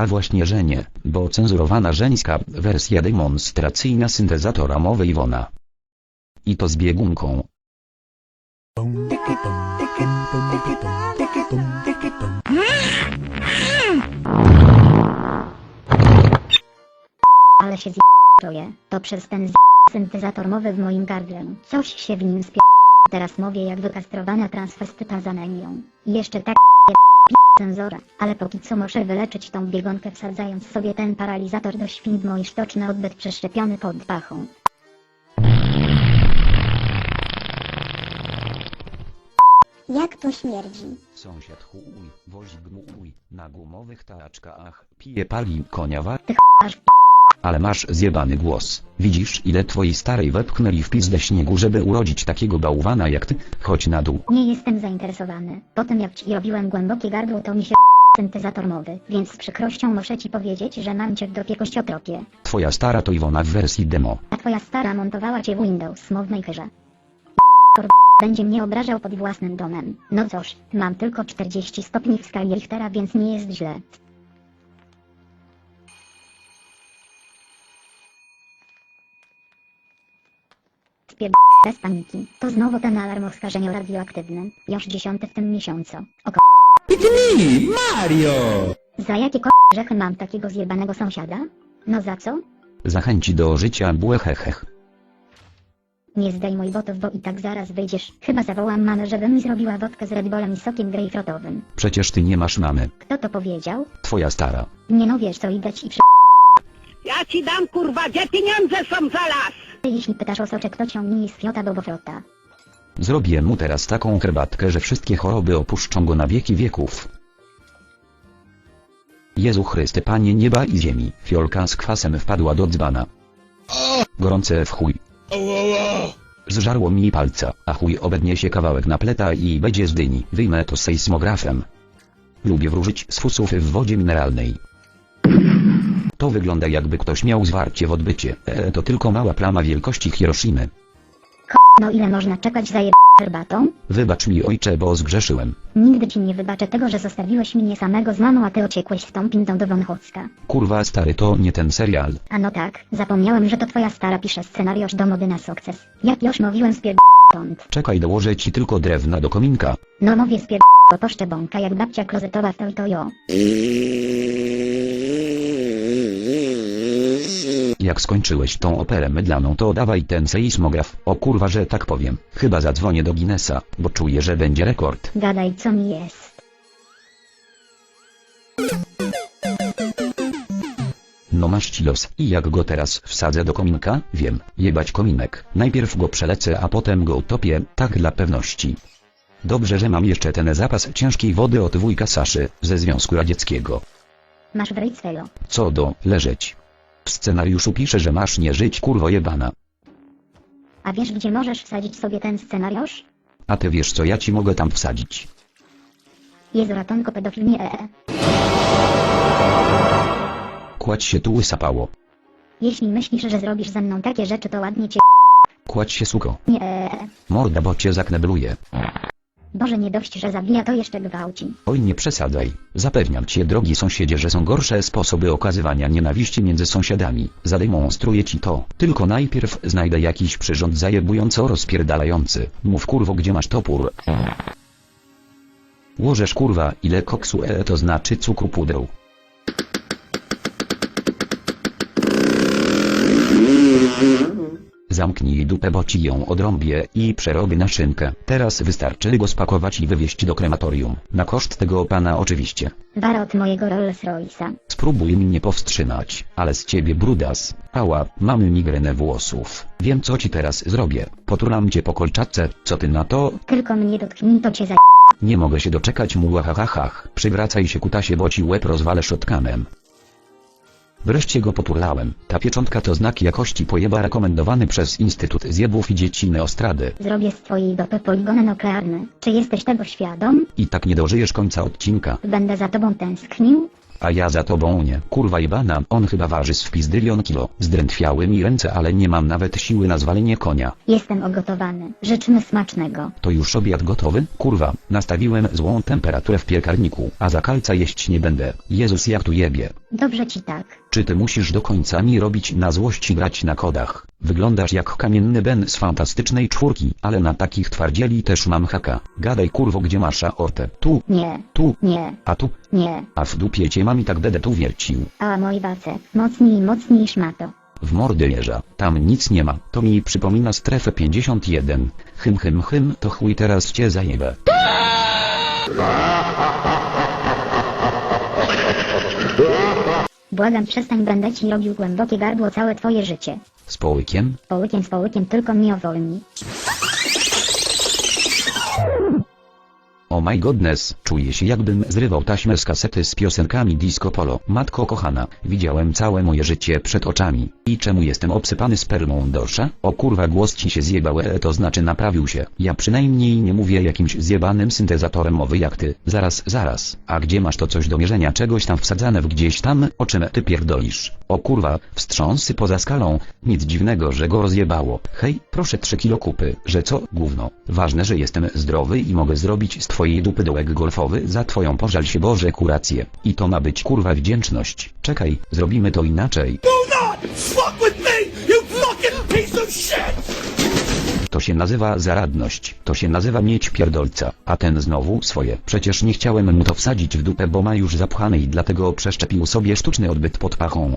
A właśnie, że nie, bo cenzurowana żeńska wersja demonstracyjna syntezatora mowy Iwona. I to z biegunką. Ale się zje... To przez ten z... syntezator mowy w moim gardle. Coś się w nim spie... Teraz mówię jak wykastrowana transwestyta za nemią. I jeszcze tak. Cenzora. Ale póki co muszę wyleczyć tą biegonkę wsadzając sobie ten paralizator do świn w mój sztoczny odbyt przeszczepiony pod pachą. Jak to śmierdzi? Sąsiad chuj, wozi gmuj, na gumowych taczkach, pije pali konia wa... Ty aż Ale masz zjebany głos. Widzisz ile twojej starej wepchnęli w pizdę śniegu żeby urodzić takiego bałwana jak ty? Chodź na dół. Nie jestem zainteresowany. Po tym jak ci robiłem głębokie gardło to mi się syntezator mowy, więc z przykrością muszę ci powiedzieć, że mam cię w dopie kościotropie. Twoja stara to Iwona w wersji demo. A twoja stara montowała cię w Windows Move Makerze. Będzie mnie obrażał pod własnym domem. No cóż, mam tylko 40 stopni w skali Richtera, więc nie jest źle. Bez paniki. To znowu ten alarm o skażeniu radioaktywnym. Już dziesiąty w tym miesiącu. Oko... Mario! Za jakie ko... grzechy mam takiego zjebanego sąsiada? No za co? Zachęci do życia błehechech. Nie zdejmuj botów, bo i tak zaraz wyjdziesz. Chyba zawołam mamę, żeby mi zrobiła wodkę z Red Bullem i sokiem grejpfrutowym. Przecież ty nie masz mamy. Kto to powiedział? Twoja stara. Nie no wiesz co widać i przy... Ja ci dam kurwa, gdzie pieniądze są za las? Jeśli pytasz o soczek to ciągnij z fiota bobofrota. Zrobię mu teraz taką herbatkę, że wszystkie choroby opuszczą go na wieki wieków. Jezu Chryste Panie nieba i ziemi, fiolka z kwasem wpadła do dzbana. Gorące w chuj. Zżarło mi palca, a chuj obednie się kawałek napleta i będzie z dyni. Wyjmę to sejsmografem. Lubię wróżyć z fusów w wodzie mineralnej. To wygląda jakby ktoś miał zwarcie w odbycie. E, to tylko mała plama wielkości Hiroshimy. No ile można czekać za jeb... herbatą? Wybacz mi ojcze, bo zgrzeszyłem. Nigdy ci nie wybaczę tego, że zostawiłeś mnie samego z mamą, a ty ociekłeś z tą pindą do Wąchocka. Kurwa stary to nie ten serial. A no tak, zapomniałem, że to twoja stara pisze scenariusz do mody na sukces. Jak już mówiłem spierd... stąd. Czekaj dołożę ci tylko drewna do kominka. No mówię spierd... po szczebonka jak babcia klozetowa w to i to jo. Jak skończyłeś tą operę mydlaną to dawaj ten sejsmograf. O kurwa że tak powiem. Chyba zadzwonię do Guinnessa, bo czuję że będzie rekord. Gadaj co mi jest. No masz ci los. I jak go teraz wsadzę do kominka? Wiem. Jebać kominek. Najpierw go przelecę a potem go utopię, tak dla pewności. Dobrze że mam jeszcze ten zapas ciężkiej wody od wujka Saszy, ze Związku Radzieckiego. Masz swego. Co do, leżeć. W scenariuszu pisze że masz nie żyć kurwo jebana. A wiesz gdzie możesz wsadzić sobie ten scenariusz? A ty wiesz co ja ci mogę tam wsadzić. Jezu ratunku pedofilnie ee. Kładź się tu łysapało. Jeśli myślisz, że zrobisz ze mną takie rzeczy to ładnie cię Kładź się suko. nie ee. Morda bo cię zaknebluje. Boże nie dość, że zabija to jeszcze gwałci. Oj nie przesadzaj. Zapewniam cię drogi sąsiedzie, że są gorsze sposoby okazywania nienawiści między sąsiadami. Zademonstruję ci to. Tylko najpierw znajdę jakiś przyrząd zajebująco rozpierdalający. Mów kurwo gdzie masz topór. Łożesz kurwa ile koksu e to znaczy cukru pudru. Zamknij dupę, bo ci ją odrąbię i przerobię na szynkę. Teraz wystarczy go spakować i wywieźć do krematorium. Na koszt tego pana oczywiście. Wara od mojego Rolls Royce'a. Spróbuj mnie powstrzymać, ale z ciebie brudas. Ała, mamy migrenę włosów. Wiem co ci teraz zrobię. Potulam cię po kolczatce, co ty na to? Tylko mnie dotknij to cię za... Nie mogę się doczekać mułahahach. Przywracaj się kutasie, bo ci łeb rozwalę shotgunem. Wreszcie go poturlałem. Ta pieczątka to znak jakości pojeba rekomendowany przez Instytut Zjebów i Dzieci Neostrady. Zrobię z twojej dopy poligon nuklearny. Czy jesteś tego świadom? I tak nie dożyjesz końca odcinka. Będę za tobą tęsknił? A ja za tobą nie. Kurwa jebana, on chyba waży z wpizdylion kilo. Zdrętwiały mi ręce, ale nie mam nawet siły na zwalenie konia. Jestem ogotowany. Życzymy smacznego. To już obiad gotowy? Kurwa, nastawiłem złą temperaturę w piekarniku, a za kalca jeść nie będę. Jezus jak tu jebie. Dobrze ci tak. Czy ty musisz do końca mi robić na złość i grać na kodach? Wyglądasz jak kamienny Ben z fantastycznej czwórki, ale na takich twardzieli też mam haka. Gadaj kurwo gdzie masz aortę? Tu, Nie, tu, nie, a tu, nie. a w dupie cię mam i tak dedę tu wiercił. A mój wacek. Mocniej, mocniej szmato. W mordy jeża, tam nic nie ma, to mi przypomina strefę 51. Hym hym hym, to chuj teraz cię zajebę. Błagam przestań będę ci robił głębokie gardło całe twoje życie. Z połykiem? Połykiem z połykiem tylko mnie owolni. Oh my godness, czuję się jakbym zrywał taśmę z kasety z piosenkami disco polo. Matko kochana, widziałem całe moje życie przed oczami. I czemu jestem obsypany spermą dorsza? O kurwa głos ci się zjebał e, to znaczy naprawił się. Ja przynajmniej nie mówię jakimś zjebanym syntezatorem mowy jak ty. Zaraz, zaraz. A gdzie masz to coś do mierzenia czegoś tam wsadzane w gdzieś tam? O czym ty pierdolisz? O kurwa, wstrząsy poza skalą. Nic dziwnego, że go rozjebało. Hej, proszę 3 kilo kupy. Że co? Gówno. Ważne, że jestem zdrowy i mogę zrobić z twojej dupy dołek golfowy za twoją pożal się Boże kurację. I to ma być kurwa wdzięczność. Czekaj, zrobimy to inaczej. To się nazywa zaradność, to się nazywa mieć pierdolca, a ten znowu swoje. Przecież nie chciałem mu to wsadzić w dupę, bo ma już zapchane i dlatego przeszczepił sobie sztuczny odbyt pod pachą.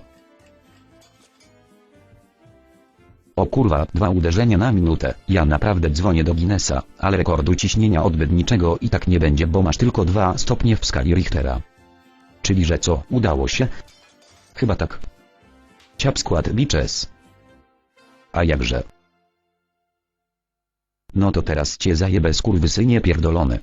O kurwa, dwa uderzenia na minutę. Ja naprawdę dzwonię do Guinnessa, ale rekordu ciśnienia odbytniczego i tak nie będzie, bo masz tylko dwa stopnie w skali Richtera. Czyli że co, udało się? Chyba tak. Ciap skład bitches. A jakże? No to teraz cię zajebę skurwysynie pierdolony.